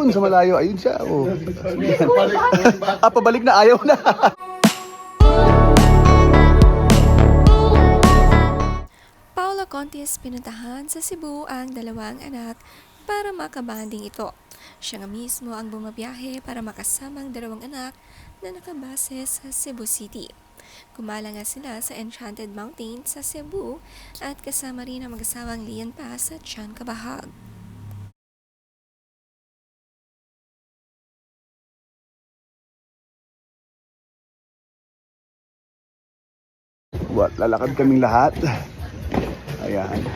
Doon sa malayo. Ayun siya. Oh. ah, pabalik na. Ayaw na. Paolo Contis pinuntahan sa Cebu ang dalawang anak para makabanding ito. Siya nga mismo ang bumabiyahe para makasama ang dalawang anak na nakabase sa Cebu City. Kumala nga sila sa Enchanted Mountain sa Cebu at kasama rin ang mag-asawang Lian Paz at Chan Kabahag. What? Lalakad kaming lahat. Ayan.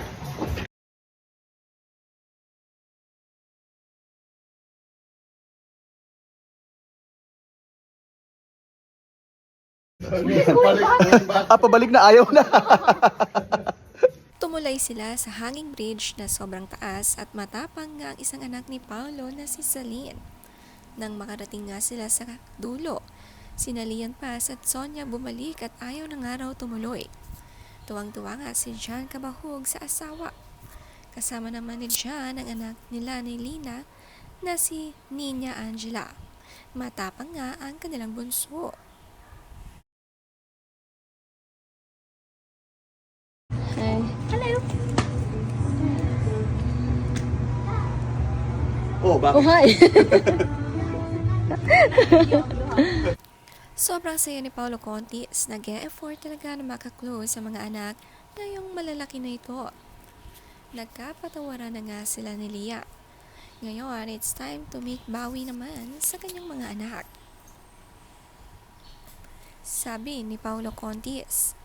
ah, pabalik na. Ayaw na. Tumulay sila sa hanging bridge na sobrang taas at matapang nga ang isang anak ni Paolo na si Celine. Nang makarating nga sila sa dulo, sinalian Paz at Sonia bumalik at ayaw na nga raw tumuloy. Tuwang-tuwa nga si John Kabahog sa asawa. Kasama naman ni John ang anak nila ni Lina na si Nina Angela. Matapang nga ang kanilang bunso. Hello. Oh, bakit? Oh, hi. Sobrang saya ni Paolo Contis. nag effort talaga na makaklose sa mga anak na yung malalaki na ito. Nagkapatawaran na nga sila ni Lia. Ngayon, it's time to make bawi naman sa kanyang mga anak. Sabi ni Paolo Contis,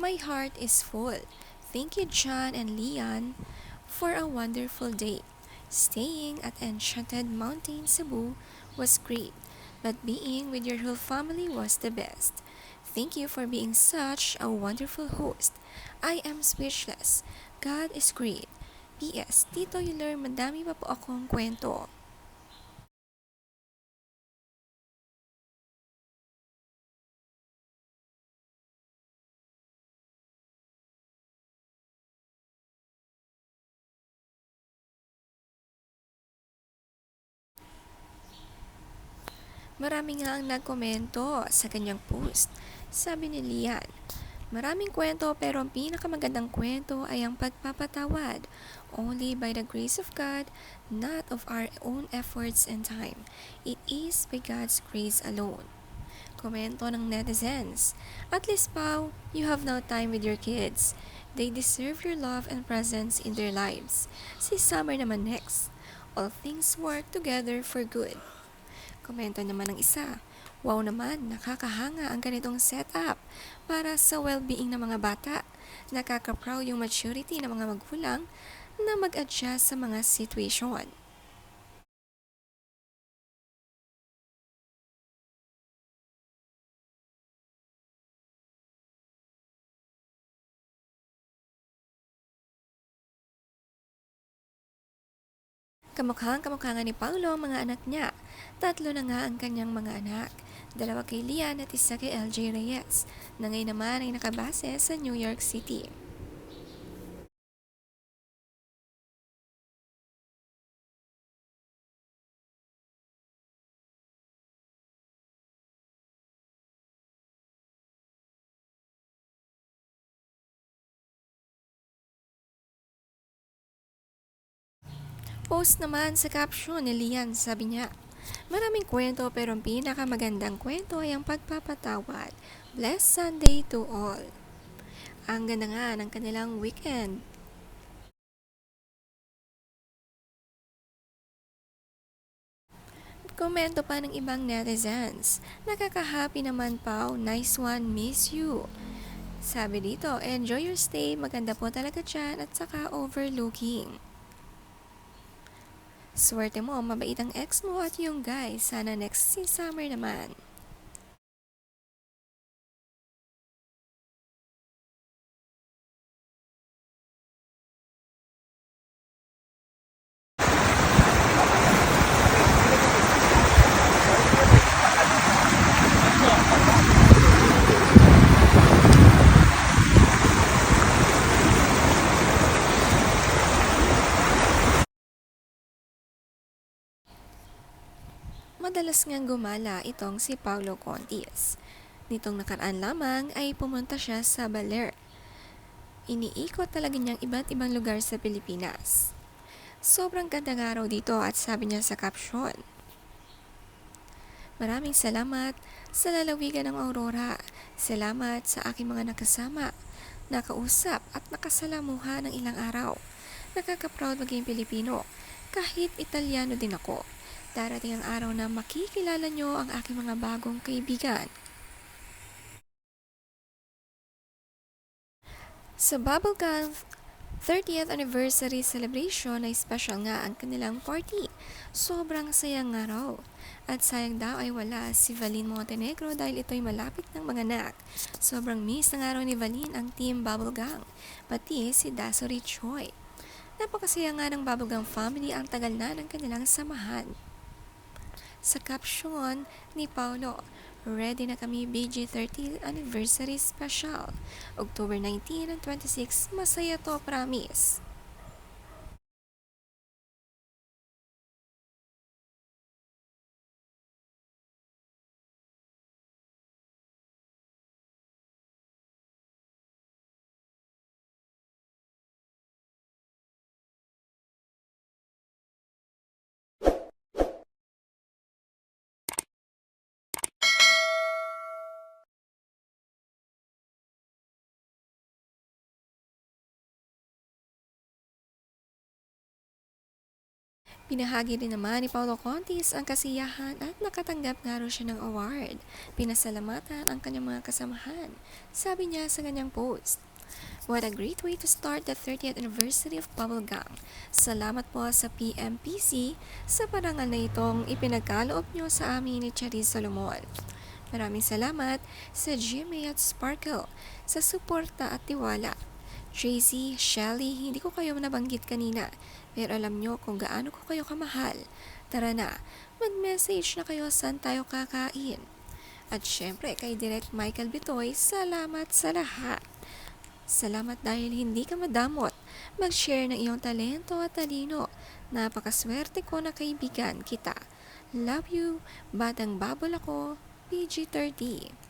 My heart is full. Thank you, John and Leon, for a wonderful day. Staying at Enchanted Mountain, Cebu was great, but being with your whole family was the best. Thank you for being such a wonderful host. I am speechless. God is great. P.S. Tito Euler, madami pa po akong kwento. Marami nga ang nagkomento sa kanyang post. Sabi ni Lian, Maraming kwento pero ang pinakamagandang kwento ay ang pagpapatawad. Only by the grace of God, not of our own efforts and time. It is by God's grace alone. Komento ng netizens. At least, Pao, you have now time with your kids. They deserve your love and presence in their lives. Si Summer naman next. All things work together for good. Komento naman ng isa, Wow naman, nakakahanga ang ganitong setup para sa well-being ng mga bata. Nakaka-proud yung maturity ng mga magulang na mag-adjust sa mga situation. Kamukhang kamukha nga ni Paulo ang mga anak niya. Tatlo na nga ang kanyang mga anak. Dalawa kay Lian at isa kay LJ Reyes, na ngayon naman ay nakabase sa New York City. Post naman sa caption ni Lian, sabi niya, Maraming kwento pero ang pinakamagandang kwento ay ang pagpapatawad. Blessed Sunday to all. Ang ganda nga ng kanilang weekend. Komento pa ng ibang netizens. Nakaka-happy naman Pao, nice one, miss you. Sabi dito, enjoy your stay, maganda po talaga dyan at saka overlooking. Swerte mo, mabait ang ex mo at yung guy. Sana next si summer naman. Madalas ngang gumala itong si Paulo Contis. Nitong nakaraan lamang ay pumunta siya sa Baler. Iniikot talaga niyang iba't ibang lugar sa Pilipinas. Sobrang ganda nga raw dito at sabi niya sa caption, Maraming salamat sa lalawigan ng Aurora. Salamat sa aking mga nakasama, nakausap at nakasalamuha ng ilang araw. Nakaka-proud maging Pilipino. Kahit Italiano din ako. Darating ang araw na makikilala nyo ang aking mga bagong kaibigan. Sa Bubblegum 30th anniversary celebration ay special nga ang kanilang party. Sobrang saya nga raw. At sayang daw ay wala si Valin Montenegro dahil ito'y malapit ng mga anak. Sobrang miss ng araw ni Valin ang team Bubblegum, pati si Dasori Choi. Napakasaya nga ng Bubblegum family ang tagal na ng kanilang samahan. Sa caption ni Paulo, Ready na kami BG 30th Anniversary Special. October 19 and 26, masaya to promise. Pinahagi din naman ni Paulo Contis ang kasiyahan at nakatanggap nga raw siya ng award. Pinasalamatan ang kanyang mga kasamahan. Sabi niya sa kanyang post, What a great way to start the 30th anniversary of Bubblegum. Salamat po sa PMPC sa parangal na itong ipinagkaloob niyo sa amin ni Charis Solomon. Maraming salamat sa Jimmy at Sparkle sa suporta at tiwala. Tracy, Shelly, hindi ko kayo nabanggit kanina, pero alam nyo kung gaano ko kayo kamahal. Tara na, mag-message na kayo saan tayo kakain. At syempre kay Direct Michael Bitoy, salamat sa lahat. Salamat dahil hindi ka madamot. Mag-share ng iyong talento at talino. Napakaswerte ko na kaibigan kita. Love you, batang babol ako, PG30.